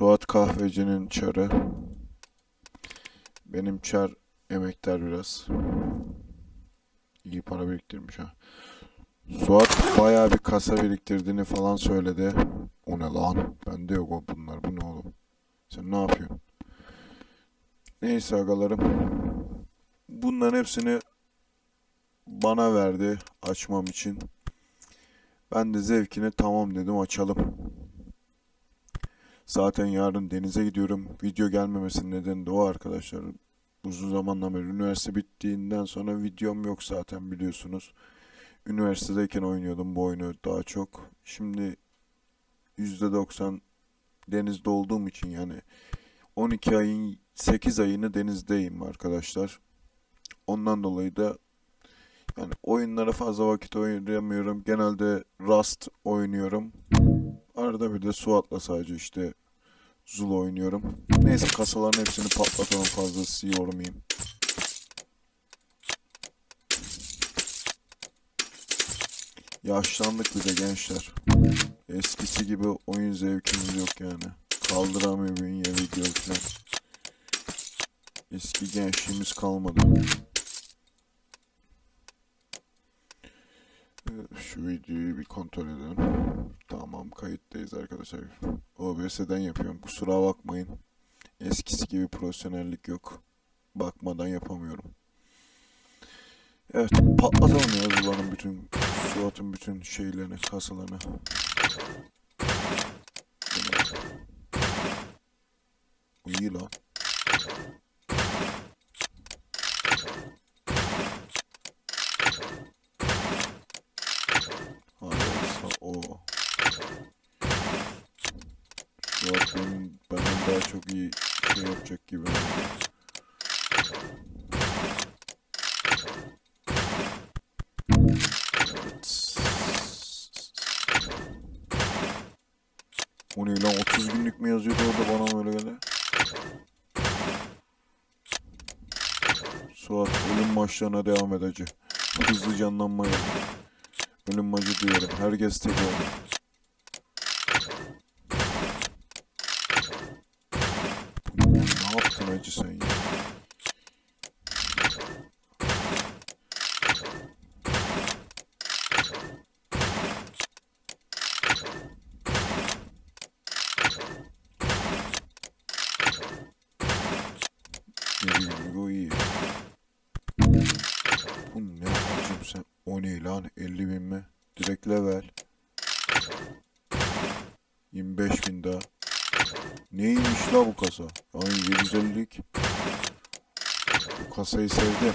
Suat kahvecinin çarı. Benim çar emektar biraz. İyi para biriktirmiş ha. Suat bayağı bir kasa biriktirdiğini falan söyledi. O ne lan? Bende yok o bunlar. Bu ne oğlum? Sen ne yapıyorsun? Neyse agalarım. Bunların hepsini bana verdi açmam için. Ben de zevkine tamam dedim açalım. Zaten yarın denize gidiyorum. Video gelmemesinin nedeni de o arkadaşlar. Uzun zamandan beri üniversite bittiğinden sonra videom yok zaten biliyorsunuz. Üniversitedeyken oynuyordum bu oyunu daha çok. Şimdi %90 denizde olduğum için yani 12 ayın 8 ayını denizdeyim arkadaşlar. Ondan dolayı da yani oyunlara fazla vakit oynayamıyorum. Genelde Rust oynuyorum. Arada bir de Suat'la sadece işte Zul oynuyorum. Neyse kasaların hepsini patlatalım fazla sizi yormayayım. Yaşlandık bir de gençler. Eskisi gibi oyun zevkimiz yok yani. Kaldıramıyor bünye video falan. Eski gençliğimiz kalmadı. Şu videoyu bir kontrol edelim. Tamam kayıttayız arkadaşlar. OBS'den yapıyorum. Kusura bakmayın. Eskisi gibi profesyonellik yok. Bakmadan yapamıyorum. Evet patlatalım ya Zula'nın bütün Suat'ın bütün şeylerini, kasalarını. Bu iyi lan. O. Suat benim, benden daha çok iyi şey yapacak gibi. O ne lan 30 günlük mü yazıyordu orada bana öyle geldi. Suat ölüm maçlarına devam edece. Hızlı canlanma Ölüm maçı diyorum. Herkes tek oldu. Ne yaptın acı sen ya? Dediğim gibi o iyi. Bu ne yapacağım sen? O ne lan? 50 bin mi? Direkt level. 25 bin daha. Neymiş la bu kasa? Yani 750'lik. Bu kasayı sevdim.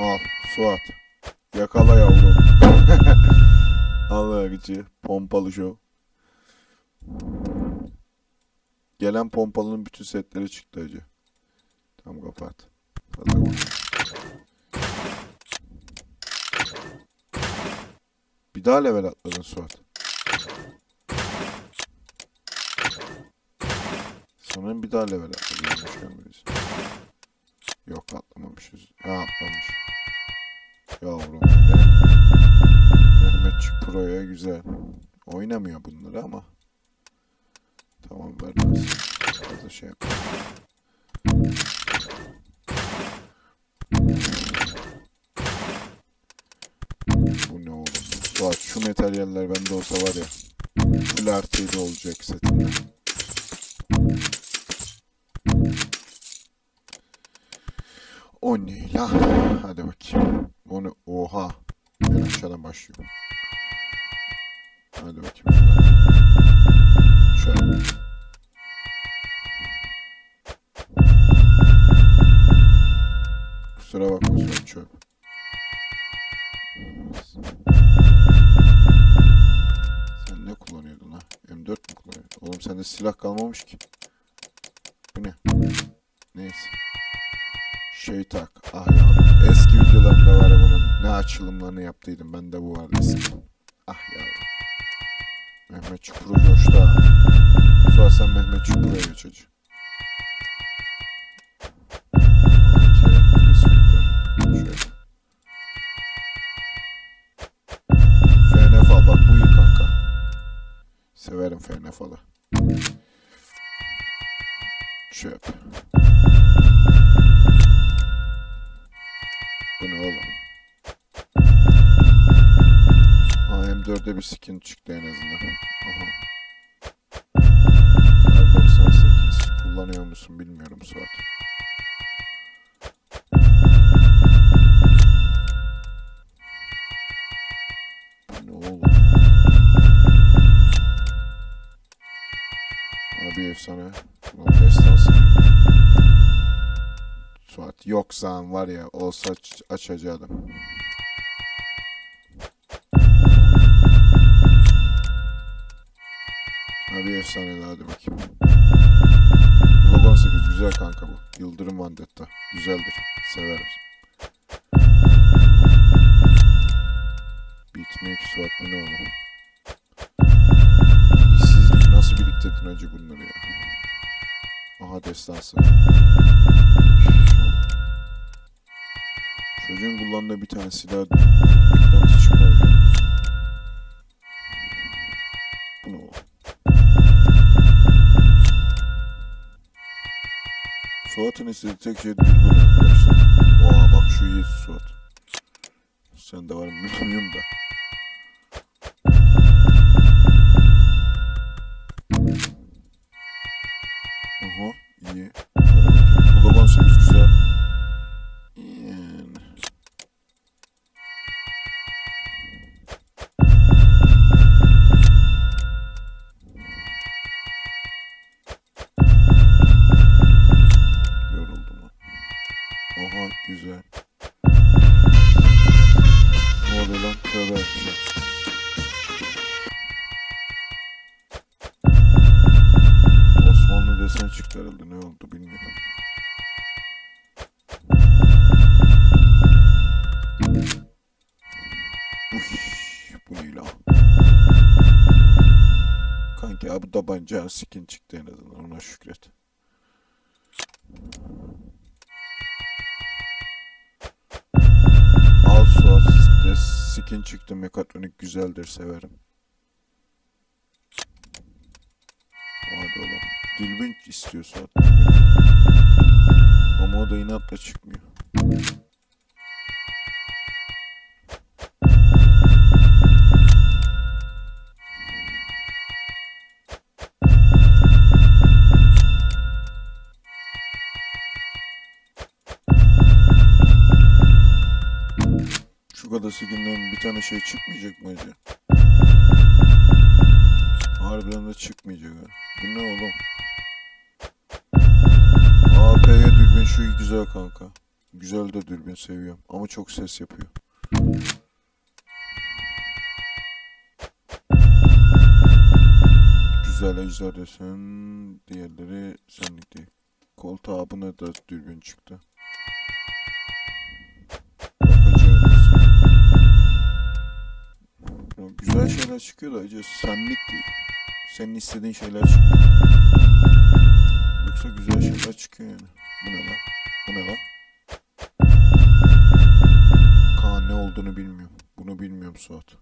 Al Suat. Yakala yavrum. Al akıcı. Pompalı show. Gelen pompalının bütün setleri çıktı acı. Tamam kapat. Bakalım. Bir daha level atladın Suat. Sanırım bir daha level görmediysem. Yok atlamamışız. Ha atlamış. Yavrum. Mehmetçik Pro'ya güzel. Oynamıyor bunları ama. Tamam vermez. Fazla şey yap. Bu ne oğlum? Suat şu materyaller bende olsa var ya. Full artıydı olacak setinde. O ne la? Hadi bakayım. O ne? Oha. Ben aşağıdan başlıyorum. Açılımlarını yaptıydım. Bende bu vardı eski. Ah yavrum. Mehmetçik Pro coştu ha. Suat sen Mehmetçik Pro'ya geç Suat yoksan var ya olsa aç açacaktım. Abi efsane hadi bakayım. Log 18 güzel kanka bu. Yıldırım Vandetta. Güzeldir. Severiz. Bitmiyor ki Suat bu ne oğlum? İşsizlik nasıl biriktirdin acı bunları ya? Aha destansı. Çocuğun kullandığı bir tane silah eklenti çıkmıyor ya. Bu ne oğlum? Suat'ın istediği tek şey dürbün arkadaşlar. Oha bak şu iyi Suat. Sen de var mı bilmiyorum da. Desen çıktı herhalde. Ne oldu bilmiyorum. Uy, bu ne lan? Kanki abi tabanca skin çıktı en azından ona şükret. Al Suat skin çıktı mekatronik güzeldir severim. Hadi oğlum. Dilbin istiyor Suat. Ama o da inatla çıkmıyor. Şu kadar skinden bir tane şey çıkmayacak mı acaba? Harbiden de çıkmayacak ha. Bu ne oğlum? Dürbün şu güzel kanka. Güzel de dürbün seviyorum. Ama çok ses yapıyor. Güzel ejder desen diğerleri senlik değil. Koltuğa buna da dürbün çıktı. Güzel şeyler çıkıyor da acı senlik değil. Senin istediğin şeyler çıkıyor. Yoksa güzel şeyler çıkıyor yani. Bu ne lan? Bu ne lan? Kaan ne olduğunu bilmiyorum. Bunu bilmiyorum Suat.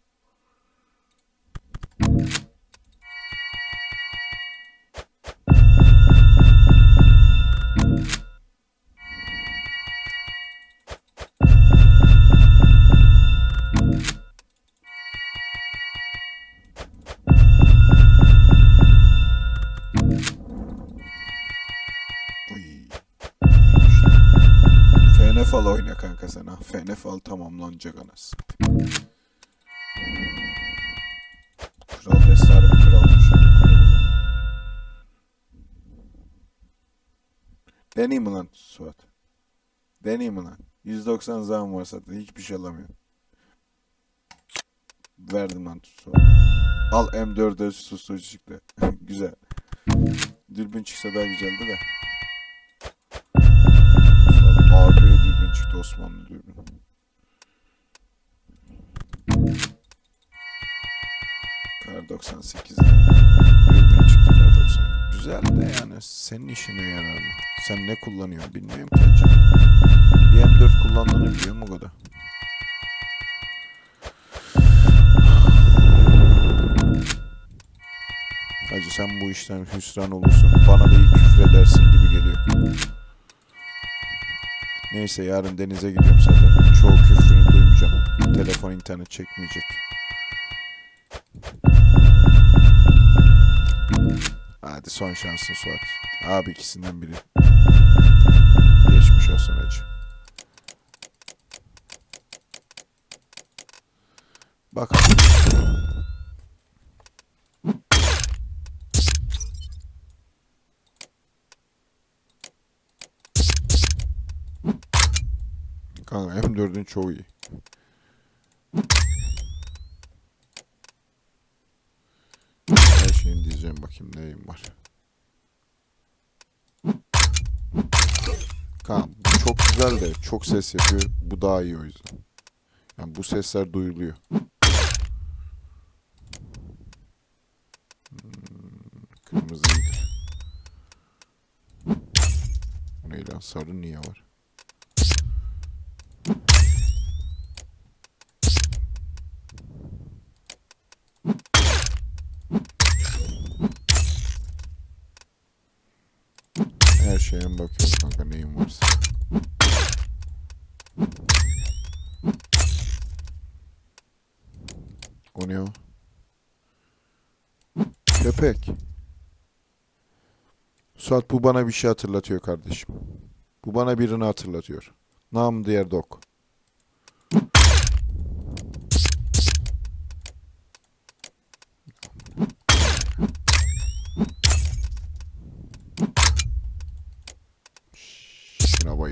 Ha. FNF al tamamlanacak anasını. Kral destar bir kralmış. Deneyim lan Suat? Deneyim lan? 190 zam var zaten. Hiçbir şey alamıyorum. Verdim lan Suat. Al M4'e susturucu çıktı. Güzel. Dürbün çıksa daha güzeldi de. AP dürbün çıktı Osmanlı dürbün. Kar 98'den dürbün çıktı Kar 90. Güzel de yani senin işine yarar. Sen ne kullanıyorsun bilmiyorum ki acaba. Bir M4 kullandığını biliyorum o kadar. Hacı sen bu işten hüsran olursun. Bana da iyi küfür edersin gibi geliyor. Neyse yarın denize gidiyorum zaten. Çoğu küfrünü duymayacağım. Telefon internet çekmeyecek. Hadi son şansın Suat. Abi ikisinden biri. Geçmiş olsun hacı. Bak. Kanka M4'ün çoğu iyi. Bakayım neyim var. Kanka bu çok güzel de çok ses yapıyor. Bu daha iyi o yüzden. Yani bu sesler duyuluyor. Hmm, Kırmızı iyidir. Bu ne lan? Sarı niye var? Şeye bakıyorum kanka neyim varsa. O ne o? Köpek. Suat bu bana bir şey hatırlatıyor kardeşim. Bu bana birini hatırlatıyor. Nam diğer dok.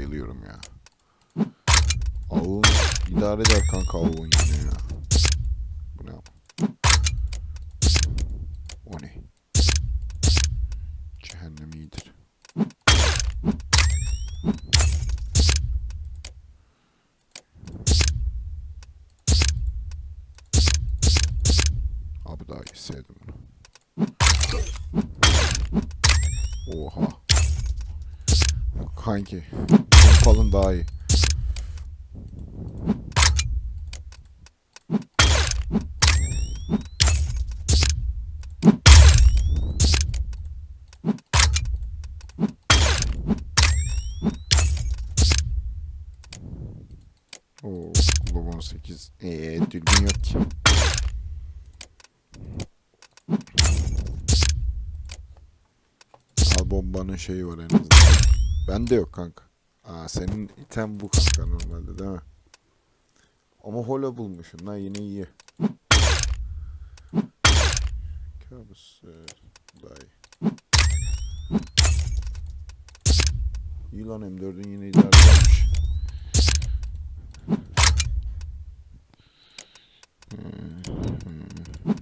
Bayılıyorum ya. Avun idare eder kanka avun yine ya. Bu ne? O ne? Cehennem iyidir. Abi daha iyi sevdim bunu. Oha. Kanki. Pompalın daha iyi. Oo, Glock 18. Eee yok. Al bombanın şeyi var en azından. Bende yok kanka. Aa senin item bu kanka normalde değil mi? Ama hola bulmuşsun lan yine iyi. Kabus e, daha iyi. İyi lan M4'ün yine idare edermiş. Hmm, hmm.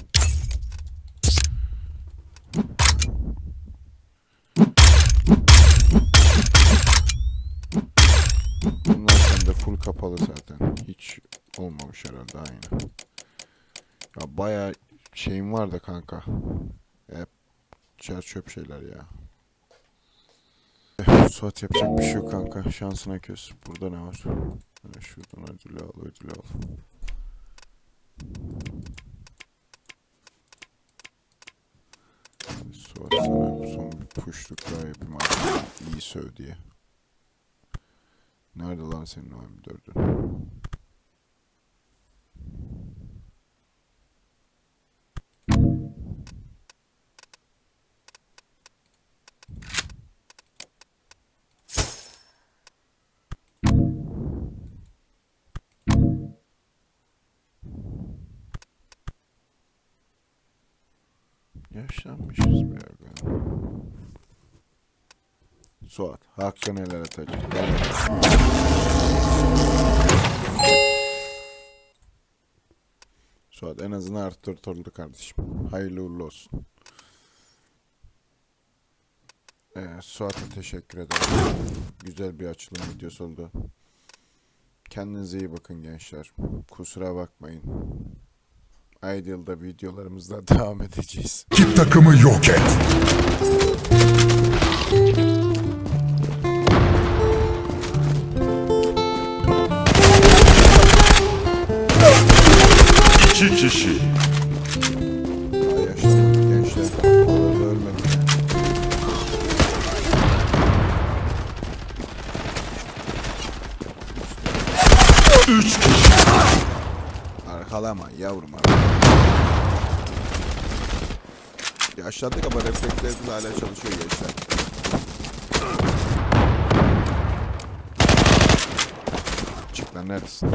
Bunlar sende full kapalı zaten. Hiç olmamış herhalde aynı. Ya baya şeyim var da kanka. Hep çer çöp şeyler ya. Eh, Suat yapacak bir şey yok kanka. Şansına köz. Burada ne var? Ha, şuradan ödülü al, ödülü al. Suat sana son bir puşluk daha yapayım artık. İyi söv diye. Nerede lan senin o M4'ün? Yaşlanmışız be aga. Suat, hakkını helal et. Suat en azından arttırtırdı kardeşim. Hayırlı uğurlu olsun. Ee, Suat'a teşekkür ederim. Güzel bir açılım videosu oldu. Kendinize iyi bakın gençler. Kusura bakmayın. Ideal'da videolarımızda devam edeceğiz. Kim takımı yok et. İki kişi. Yaşlı gençler daha ölmedi. Üç kişi. Arkalama yavrum arkalama. Yaşlandık ama reflekslerimiz hala çalışıyor gençler. Çık lan neredesin?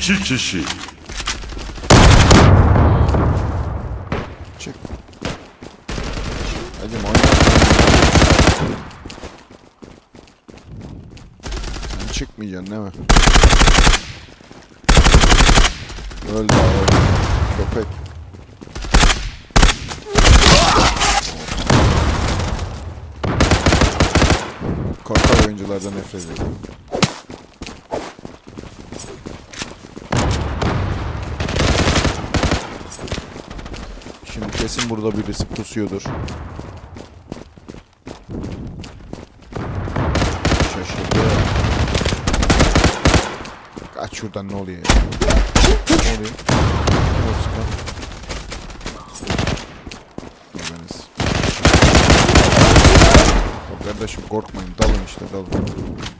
İki kişi. Çık. Hacım oyna. Sen çıkmayacaksın değil mi? Öldü abi. Köpek. Korkak oyunculardan nefret ediyorum. Şimdi kesin burada birisi pusuyordur. Şaşırdı. Kaç şuradan ne oluyor ya? Ne oluyor? Kardeşim korkmayın dalın işte dalın.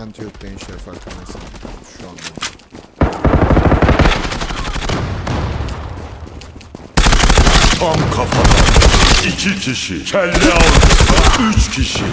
Hiçbir eklenti yok gençler farkındaysanız şu anda. Tam kafadan. İki kişi. Kelle avcısı. Üç kişi.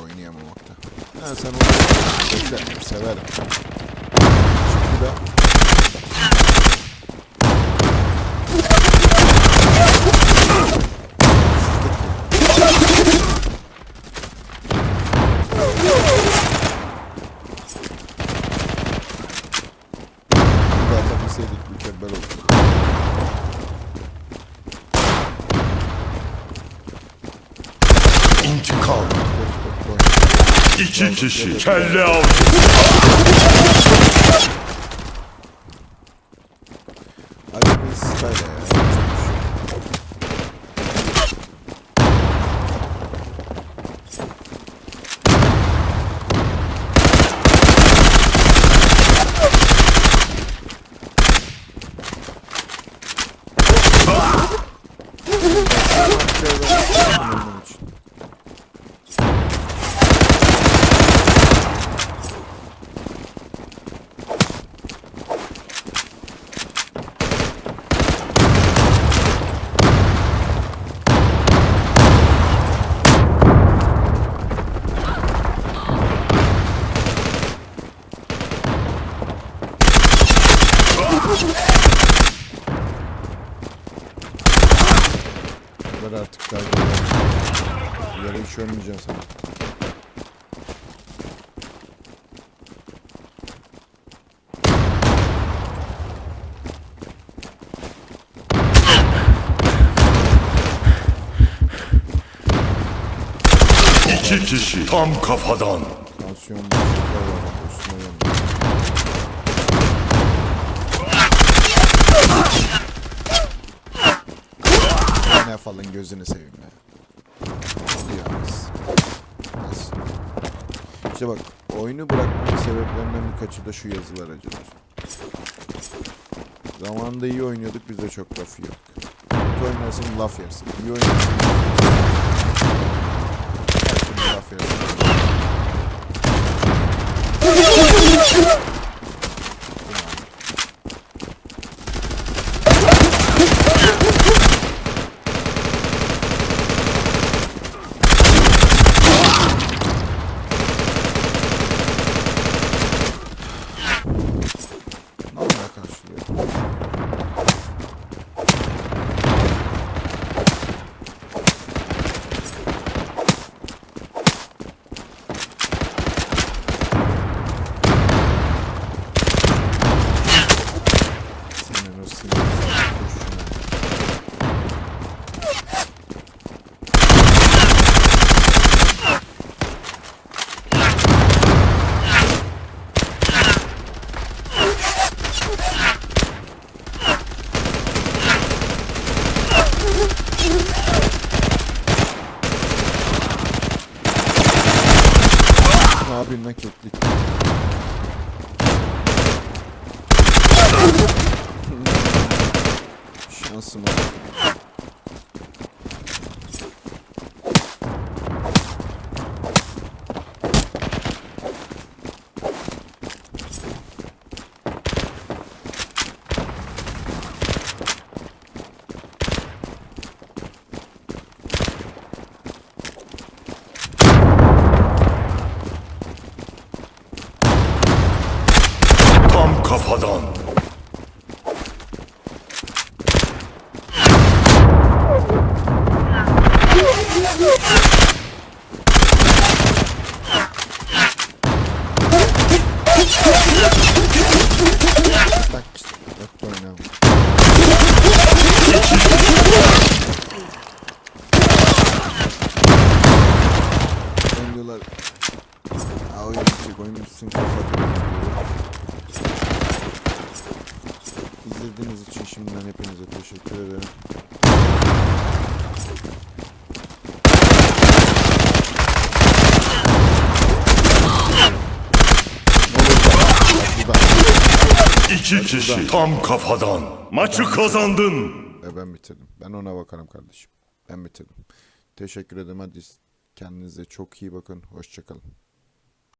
Suat haklı ya oynayamamakta. Ha sen onu bekle. Severim. Şimdi de Bir daha atabilseydik mükemmel olurdu. İntikam. Bekle, bekle, oyna. İki kişi. Kelle avcısı. Hadi bir style ya. yapacak bir şey yok. Oynamak için. Ver artık daha Bir yere hiç ölmeyeceksin sen. İki kişi. Tam kafadan. Ne falan gözünü seveyim ya. İşte bak oyunu bırakmanın sebeplerinden birkaçı da şu yazılar acılar. Zamanında iyi oynuyorduk bizde çok laf yok. Kötü oynarsın laf yersin. İyi oynarsın her türlü laf yersin. Ne Ne yapayım lan keklik? Şansım var. Ah! Tam kafadan. Maçı kazandın. Ve ben bitirdim. Ben ona bakarım kardeşim. Ben bitirdim. Teşekkür ederim. Hadi kendinize çok iyi bakın. Hoşçakalın.